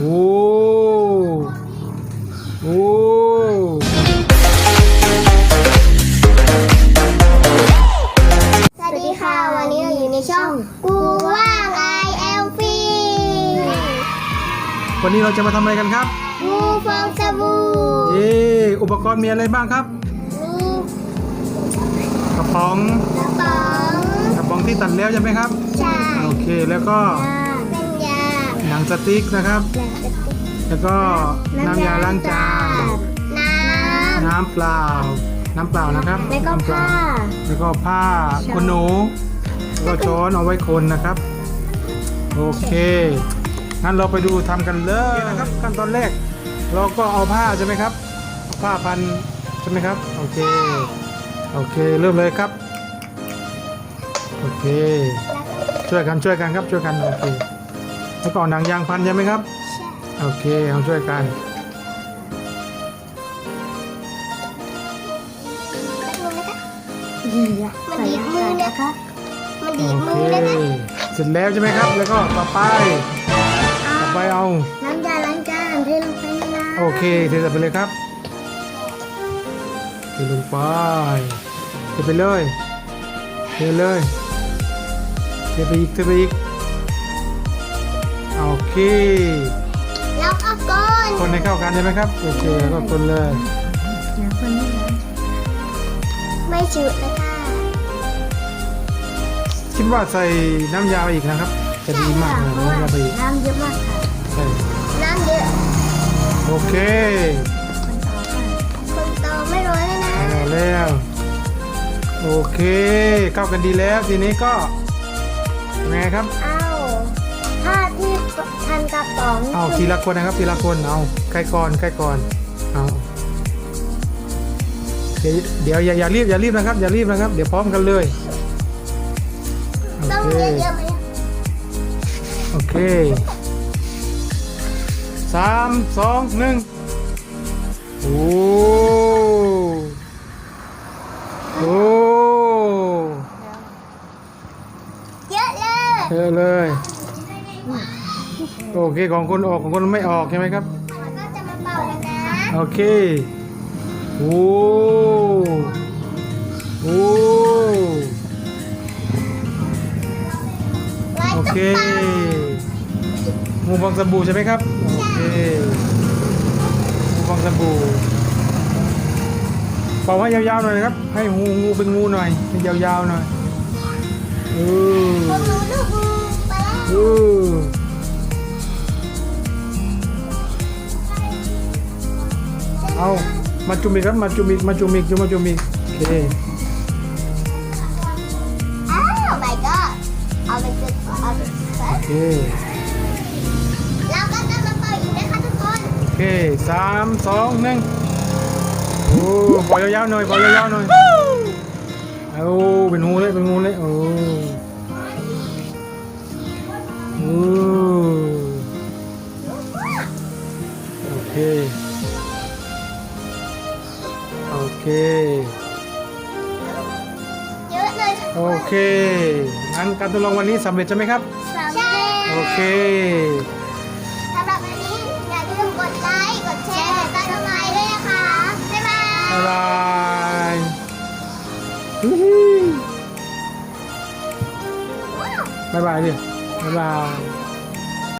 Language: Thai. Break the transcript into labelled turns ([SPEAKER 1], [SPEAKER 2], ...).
[SPEAKER 1] โอ้โอ้
[SPEAKER 2] สวัสดีค่ะ วันนี้เราอยู่ในช่องกูว่าง I am free
[SPEAKER 1] วันนี้เราจะมาทำอะไรกันครับ
[SPEAKER 2] กูฟองสบู่
[SPEAKER 1] เย้อุปกรณ์มีอะไรบ้างครับ
[SPEAKER 2] มี
[SPEAKER 1] กระป๋อง
[SPEAKER 2] กระป๋อง
[SPEAKER 1] กระป๋องที่ตัดแล้วใช่ไหมครับ
[SPEAKER 2] ชา
[SPEAKER 1] โอเคแล้วก็
[SPEAKER 2] เป็นยา
[SPEAKER 1] หนังสติ๊กนะครับ
[SPEAKER 2] และกระติก
[SPEAKER 1] แล้วก็น้ำยาล้างจาน
[SPEAKER 2] น้
[SPEAKER 1] น้ำเปล่า น้ำเปล่านะครับำ
[SPEAKER 2] แล้วก็
[SPEAKER 1] น้ำเป
[SPEAKER 2] ผ้า
[SPEAKER 1] ล่แล้วก็ผ้าคนหนูแล้วก็ช้อนเอาไว้คนนะครับ โอเคงั้นเราไปดูทำกันเลยนะครับขั้นตอนแรก เราก็เอาผ้าใช่ไหมครับเอาผ้าพันใช่ไหมครับ โอเค โอเค เริ่มเลยครับ โอเค ช่วยกันช่วยกันครับช่วยกันโอเค แล้วก็เอาหนังยางพันใช่ไหมครับ โอเคเอาช่วยกัน
[SPEAKER 2] มันดีดมือนะคะ มันดีด
[SPEAKER 1] โอ
[SPEAKER 2] มื
[SPEAKER 1] เค
[SPEAKER 2] อเลยนะ
[SPEAKER 1] เสร็จแล้วใช่ไหมครับ แล้วก็ต่อไปต่อไปเอา
[SPEAKER 2] น้ำยาล้างจานเทลงไปในน้ำ
[SPEAKER 1] โอเคเทใส่ไปเลยครับเทลงไปเทไปเลยเทเลยเทไปอีกเทไปอีก โอเค
[SPEAKER 2] แล้วก็ก้น
[SPEAKER 1] คนให้เข้ากันใช่ไหมครับ โอเคแล้วก็คนเลย
[SPEAKER 2] ไม่ฉุดเลยค่ะ
[SPEAKER 1] คิดว่าใส่น้ำยาไปอีกนะครับ จะดีมากเลยน้ำยาไปอีก
[SPEAKER 2] น้ำเยอะมากค่ะ
[SPEAKER 1] ใช่
[SPEAKER 2] น้ำเยอะ
[SPEAKER 1] โอเค
[SPEAKER 2] คนโตไม่ร้อนเลยนะ
[SPEAKER 1] เอาแล้ว โอเค เข้ากันดีแล้วทีนี้ก็ยังไงครับ
[SPEAKER 2] เอาผ้าที่ พันกระป๋อง
[SPEAKER 1] เอาทีละคนนะครับทีละคนเอาใครก่อนใครก่อนเอาเดี๋ยวเดี๋ยวอย่าอย่ารีบอย่ารีบนะครับ อย่ารีบนะครับ เดี๋ยวพร้อมกันเลยโอ
[SPEAKER 2] ต้อง
[SPEAKER 1] เค
[SPEAKER 2] เยอะๆไหม
[SPEAKER 1] โอเคสามสองหนึ่งโอ้โอ้
[SPEAKER 2] เยอะเลย
[SPEAKER 1] เยอะเลย โอเคของคนออกของคนไม่ออกใช่ไหมครับ
[SPEAKER 2] แล้วก็จะมาเป่ากันนะ
[SPEAKER 1] โอเคโอ้โอ้
[SPEAKER 2] ไว้
[SPEAKER 1] โอ
[SPEAKER 2] ต้อง
[SPEAKER 1] เค
[SPEAKER 2] เป่า
[SPEAKER 1] งูฟองสบู่ใช่ไหมครับโอเคงูฟองสบู่เป่าให้ยาวๆหน่อยนะครับ ให้งูงูเป็นงูหน่อยให้ยาวๆหน่อยเออ
[SPEAKER 2] พวกหนูลูกงูไปแล้ว
[SPEAKER 1] เออ เอามาจุ่มอีกครับมาจุ่มอีกมาจุ่มอีกจุ่มมาจุ่มอีกโอเค
[SPEAKER 2] อ้าว my god เอาไปจุดเอาไปจุด
[SPEAKER 1] โอเค
[SPEAKER 2] แล้วก็จะมาเป่าอีกนะคะทุกคน
[SPEAKER 1] โอเคสามสองหนึ่งโอ้ปล่อยยาวๆหน่อยปล่อยยาวๆหน่อยเอาเป็นงูเลยเป็นงูเลยโอ้โอ้โอเคโอ เค
[SPEAKER 2] เยอะเลยทุก
[SPEAKER 1] โอ
[SPEAKER 2] คน
[SPEAKER 1] เคงั้นการทดลองวันนี้สำเร็จใช่ไหมครับ
[SPEAKER 2] สำเร็จ
[SPEAKER 1] โอเค
[SPEAKER 2] สำหรับวันนี้ อย่าลืมกดไลค์ กดแชร์กดติดตามด้วยนะคะ บ๊ายบาย
[SPEAKER 1] บ๊ายบายฮู้ฮู้บ๊ายบายดิบ๊ายบาย